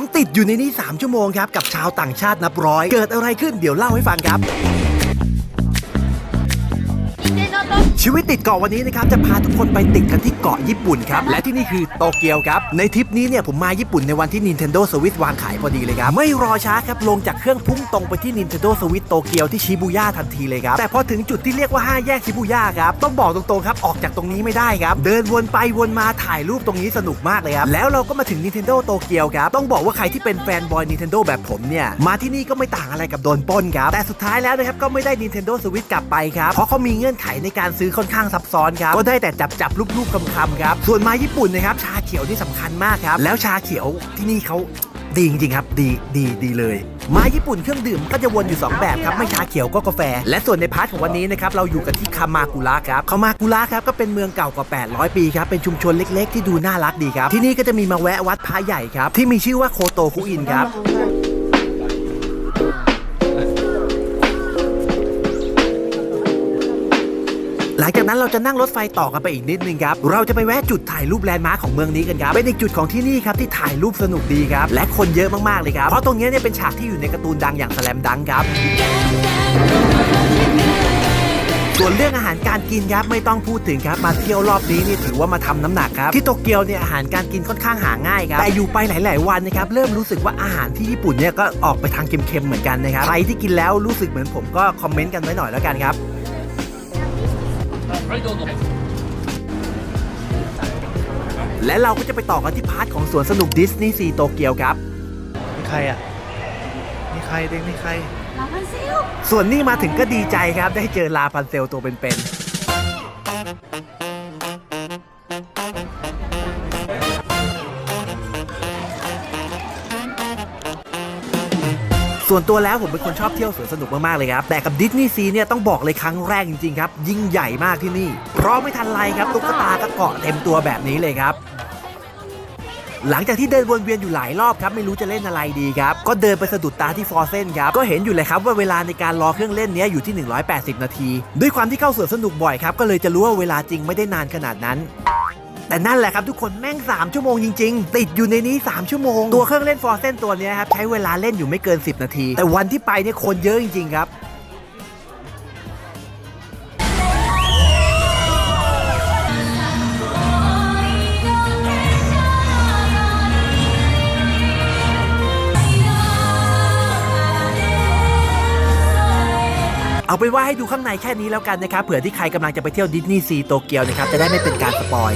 ผมติดอยู่ในนี้ 3 ชั่วโมงครับ กับชาวต่างชาตินับร้อย เกิดอะไรขึ้นเดี๋ยวเล่าให้ฟังครับ ชีวิตติดเกาะวันนี้นะครับจะพาทุกคนไปติดกันที่เกาะญี่ปุ่นครับ และที่นี่คือโตเกียวครับ ในทริปนี้เนี่ยผมมาญี่ปุ่นในวันที่ Nintendo Switch วางขายพอดีเลยครับ ไม่รอช้าครับ ลงจากเครื่องพุ่งตรงไปที่ Nintendo Switch โตเกียวที่ชิบูย่าทันทีเลยครับ แต่พอถึงจุดที่เรียกว่า 5 แยกชิบูย่าครับ ต้องบอกตรงๆครับ ออกจากตรงนี้ไม่ได้ครับ เดินวนไปวนมาถ่ายรูปตรงนี้สนุกมากเลยครับแล้วเราก็มาถึง Nintendo โตเกียวครับต้องบอกว่าใครที่เป็นแฟนบอย Nintendo แบบผมเนี่ยมาที่นี่ก็ไม่ต่างอะไรกับโดนป้นครับแต่สุดท้ายแล้วนะครับก็ไม่ได้ Nintendo Switch กลับไปครับเพราะเขามีเงื่อนไขในการซื้อค่อนข้างซับซ้อนครับก็ได้แต่จับจับรูปๆคำๆครับส่วนมาญี่ปุ่นนะครับชาเขียวที่สำคัญมากครับแล้วชาเขียวที่นี่เขาดีจริงๆครับดีดีดีเลย มาญี่ปุ่นเครื่องดื่มก็จะวนอยู่ 2 แบบครับ ไม่ชาเขียวก็กาแฟ และส่วนในพาร์ทของวันนี้นะครับ เราอยู่กันที่คามากุระครับคามากุระครับก็เป็นเมืองเก่ากว่า 800 ปีครับ เป็นชุมชนเล็กๆ ที่ดูน่ารักดีครับ ที่นี่ก็จะมีมาแวะวัดพระใหญ่ครับ ที่มีชื่อว่าโคโตคุอินครับ หลังจากนั้นเราจะนั่งรถไฟต่อกันไปอีกนิดนึงครับ เราจะไปแวะจุดถ่ายรูปแลนด์มาร์คของเมืองนี้กันครับ เป็นอีกจุดของที่นี่ครับที่ถ่ายรูปสนุกดีครับ และคนเยอะมากๆเลยครับ เพราะตรงนี้เนี่ยเป็นฉากที่อยู่ในการ์ตูนดังอย่างสแลมดังครับส่วนเรื่องอาหารการกินครับไม่ต้องพูดถึงครับมาเที่ยวรอบนี้นี่ถือว่ามาทำน้ำหนักครับที่โตเกียวเนี่ยอาหารการกินค่อนข้างหาง่ายครับแต่อยู่ไปหลาย ๆ วันนะครับเริ่มรู้สึกว่าอาหารที่ญี่ปุ่นเนี่ยก็ออกไปทางเค็มๆเหมือนกันนะครับใครที่กินแล้วรู้สึกเหมือนผมก็คอมเมนต์กันไว้หน่อยแล้วกันครับ และเราก็จะไปต่อกันที่พาร์ทของสวนสนุกดิสนีย์ซีโตเกียวครับนี่ใครอะนี่ใครเด็กนี่ใคร ลาพันเซล ส่วนนี้มาถึงก็ดีใจครับ ได้เจอลาพันเซลตัวเป็นๆ ส่วนตัวแล้วผมเป็นคนชอบเที่ยวสวนสนุกมาก ๆ เลยครับ แต่กับดิสนีย์ซีเนี่ยต้องบอกเลยครั้งแรกจริง ๆ ครับ ยิ่งใหญ่มากที่นี่ เพราะไม่ทันไรครับตุ๊กตาก็เกาะเต็มตัวแบบนี้เลยครับ หลังจากที่เดินวนเวียนอยู่หลายรอบครับ ไม่รู้จะเล่นอะไรดีครับ ก็เดินไปสะดุดตาที่ฟอร์เซนครับ ก็เห็นอยู่เลยครับว่าเวลาในการรอเครื่องเล่นนี้อยู่ที่ 180 นาที ด้วยความที่เข้าสวนสนุกบ่อยครับก็เลยจะรู้ว่าเวลาจริงไม่ได้นานขนาดนั้น แต่นั่นแหละครับทุกคนแม่ง 3 ชั่วโมงจริง ๆ ติดอยู่ในนี้ 3 ชั่วโมง ตัวเครื่องเล่นฟอร์เซนตัวนี้ครับใช้เวลาเล่นอยู่ไม่เกิน 10 นาที แต่วันที่ไปเนี่ยคนเยอะจริงๆครับเอาเป็นว่าให้ดูข้างในแค่นี้แล้วกันนะครับเผื่อที่ใครกำลังจะไปเที่ยวดิสนีย์ซีโตเกียวนะครับ จะได้ไม่เป็นการสปอย